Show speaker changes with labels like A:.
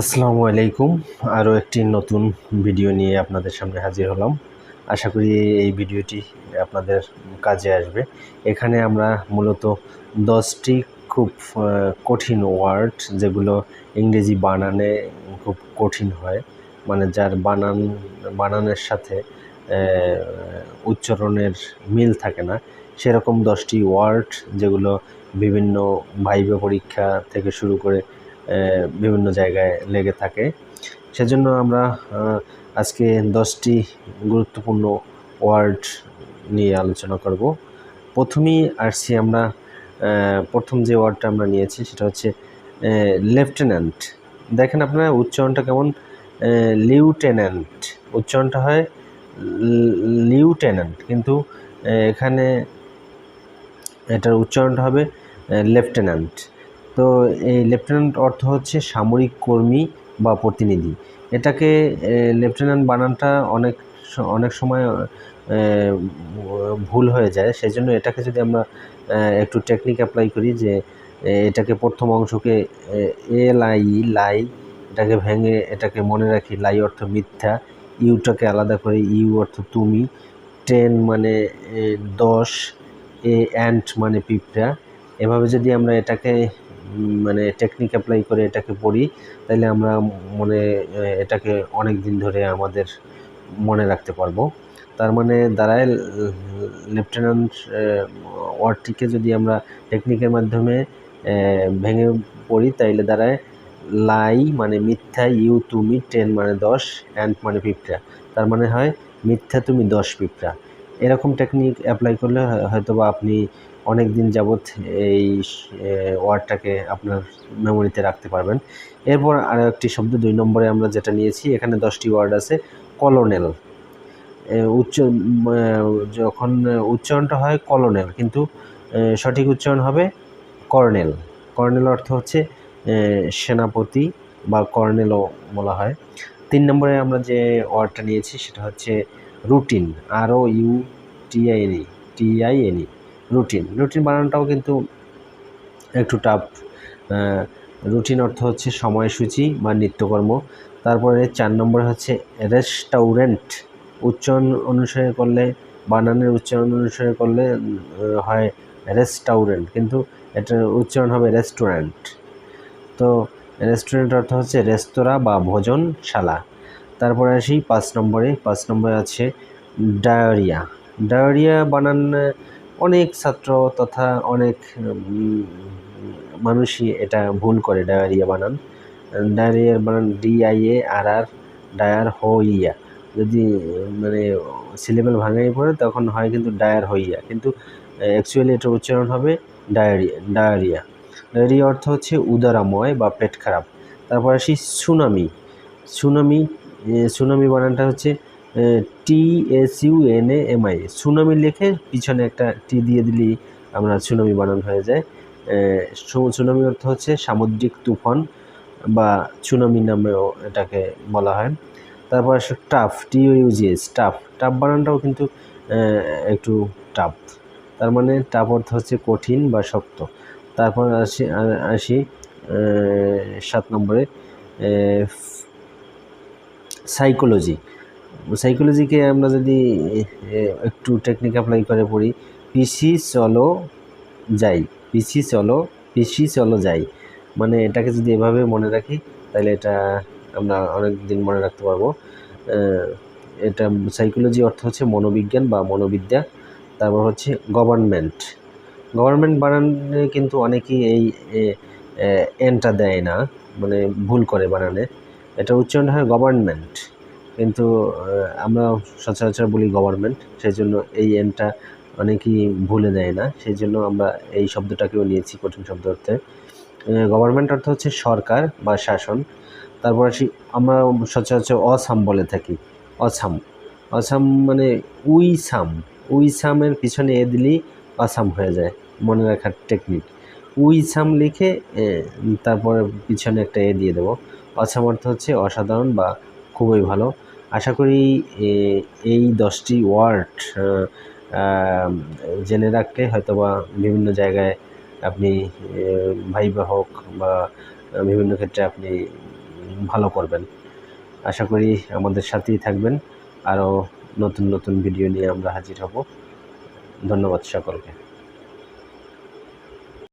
A: আসসালামু আলাইকুম। আরও একটি নতুন ভিডিও নিয়ে আপনাদের সামনে হাজির হলাম। আশা করি এই ভিডিওটি আপনাদের কাজে আসবে। এখানে আমরা মূলত দশটি খুব কঠিন ওয়ার্ড যেগুলো ইংরেজি বানানে খুব কঠিন হয়। মানে যার বানান, বানানের সাথে উচ্চারণের মিল থাকে না। সেরকম দশটি ওয়ার্ড যেগুলো বিভিন্ন ভাইবা পরীক্ষা থেকে শুরু করে বিভিন্ন জায়গায় লেগে থাকে। সেজন্য আমরা আজকে দশটি গুরুত্বপূর্ণ ওয়ার্ড নিয়ে আলোচনা করব। প্রথমেই আসছি আমরা প্রথম যে ওয়ার্ডটা আমরা নিয়েছি সেটা হচ্ছে লেফটেন্যান্ট। দেখেন আপনার উচ্চারণটা কেমন? লিউটেন্যান্ট। উচ্চারণটা হয় লিউটেন্যান্ট। কিন্তু এখানে এটার উচ্চারণটা হবে লেফটেন্যান্ট। তো এই লেফটেন্যান্ট অর্থ হচ্ছে সামরিক কর্মী বা প্রতিনিধি। এটাকে লেফটেন্যান্ট বানানটা অনেক অনেক সময় ভুল হয়ে যায়। সেই জন্য এটাকে যদি আমরা একটু টেকনিক অ্যাপ্লাই করি যে এটাকে প্রথম অংশকে, এ লাই লাই, এটাকে ভেঙে, এটাকে মনে রাখি, লাই অর্থ মিথ্যা, ইউটাকে আলাদা করে, ইউ অর্থ তুমি, টেন মানে দশ, এ অ্যান্ট মানে পিঁপড়া। এভাবে যদি আমরা এটাকে মানে টেকনিক অ্যাপ্লাই করে এটাকে পড়ি তাহলে আমরা মনে এটাকে অনেক দিন ধরে আমাদের মনে রাখতে পারব। তার মানে দাঁড়ায়, লেফটেন্যান্ট ওয়ার্ডটিকে যদি আমরা টেকনিকের মাধ্যমে ভেঙে পড়ি, তাইলে দাঁড়ায় লাই মানে মিথ্যা, ইউ তুমি টেন মানে দশ, অ্যান্ড মানে পিঁপড়া। তার মানে হয় মিথ্যা তুমি দশ পিঁপড়া। এরকম টেকনিক অ্যাপ্লাই করলে হয়- হয়তো বা আপনি অনেক দিন যাবৎ এই ওয়ার্ডটাকে আপনার মেমোরিতে রাখতে পারবেন। এরপর আরও একটি শব্দ, দুই নম্বরে আমরা যেটা নিয়েছি, এখানে দশটি ওয়ার্ড আছে কলোনেল উচ্চ যখন উচ্চারণটা হয় কলোনেল কিন্তু সঠিক উচ্চারণ হবে কর্নেল। কর্নেল অর্থ হচ্ছে সেনাপতি বা কর্নেলও বলা হয়। তিন নম্বরে আমরা যে ওয়ার্ডটা নিয়েছি, সেটা হচ্ছে routine R O U T I N E T I N E routine routine বানানটাও কিন্তু একটু টাফ রুটিন অর্থ হচ্ছে সময়সূচি বা নিত্যকর্ম। তারপরে চার নম্বরে হচ্ছে রেস্টাউরেন্ট উচ্চারণ অনুসারে করলে, বানানের উচ্চারণ অনুসারে করলে হয় রেস্টাউরেন্ট কিন্তু এটার উচ্চারণ হবে রেস্টুরেন্ট তো রেস্টুরেন্ট অর্থ হচ্ছে রেস্তোরাঁ বা ভোজনশালা। তারপরে আসি পাঁচ নম্বরে। পাঁচ নম্বরে আছে ডায়রিয়া। ডায়রিয়া বানান অনেক ছাত্র তথা অনেক মানুষই এটা ভুল করে, ডায়রিয়া বানান। ডায়রিয়ার বানান ডিআইএ আর আর, ডায়ার হইয়া। যদি মানে সিলেবেল ভাঙাই পড়ে, তখন হয় কিন্তু ডায়ার হইয়া। কিন্তু অ্যাকচুয়ালি এটা উচ্চারণ হবে ডায়রিয়া ডায়রিয়া। ডায়রিয়া অর্থ হচ্ছে উদারাময় বা পেট খারাপ। তারপর আসি সুনামি। সুনামি সুনামি বানানটা হচ্ছে T S U N A M I tsunami লিখে পিছনে একটা টি দিয়ে দিলেই আমরা সুনামি বানান হয়ে যায়। সুনামি অর্থ হচ্ছে সামুদ্রিক তুফান বা সুনামি নামেও এটাকে বলা হয়। তারপর আসে টাফ টিও ইউজিএস টাফ টাফ বানানটাও কিন্তু একটু টাফ তার মানে টাফ অর্থ হচ্ছে কঠিন বা শক্ত। তারপর আসি আসি সাত নম্বরে সাইকোলজি। সাইকোলজিকে আমরা যদি একটু টেকনিক অ্যাপ্লাই করে পড়ি, পিসি চলো যাই, পিসি চলো পিসি চলো যাই। মানে এটাকে যদি এভাবে মনে রাখি, তাহলে এটা আমরা অনেক দিন মনে রাখতে পারব। এটা সাইকোলজি অর্থ হচ্ছে মনোবিজ্ঞান বা মনোবিদ্যা, তারপর হচ্ছে গভর্নমেন্ট গভর্নমেন্ট বানানে কিন্তু অনেকেই এই এনটা দেয় না মানে ভুল করে বানানে। এটা উচ্চারণ হয় গভর্নমেন্ট কিন্তু আমরা সচরাচর বলি গভর্নমেন্ট সেই জন্য এই এনটা অনেকেই ভুলে দেয় না সেই জন্য আমরা এই শব্দটাকেও নিয়েছি কঠিন শব্দ অর্থে। গভর্নমেন্ট অর্থ হচ্ছে সরকার বা শাসন, তারপর আসি আমরা সচরাচর অসাম বলে থাকি, অসাম। অসাম মানে উইসাম, উইসামের পিছনে এ দিলেই আসাম হয়ে যায়, মনে রাখার টেকনিক উইসাম লিখে তারপরে পিছনে একটা এ দিয়ে দেবো। অসাম অর্থ হচ্ছে অসাধারণ বা খুবই ভালো। আশা করি এই দশটি ওয়ার্ড জেনে রাখলে হয়তোবা বিভিন্ন জায়গায় আপনি ভাইবা হোক বা বিভিন্ন ক্ষেত্রে আপনি ভালো করবেন। আশা করি আমাদের সাথেই থাকবেন। আরও নতুন নতুন ভিডিও নিয়ে আমরা হাজির হব। ধন্যবাদ সকলকে।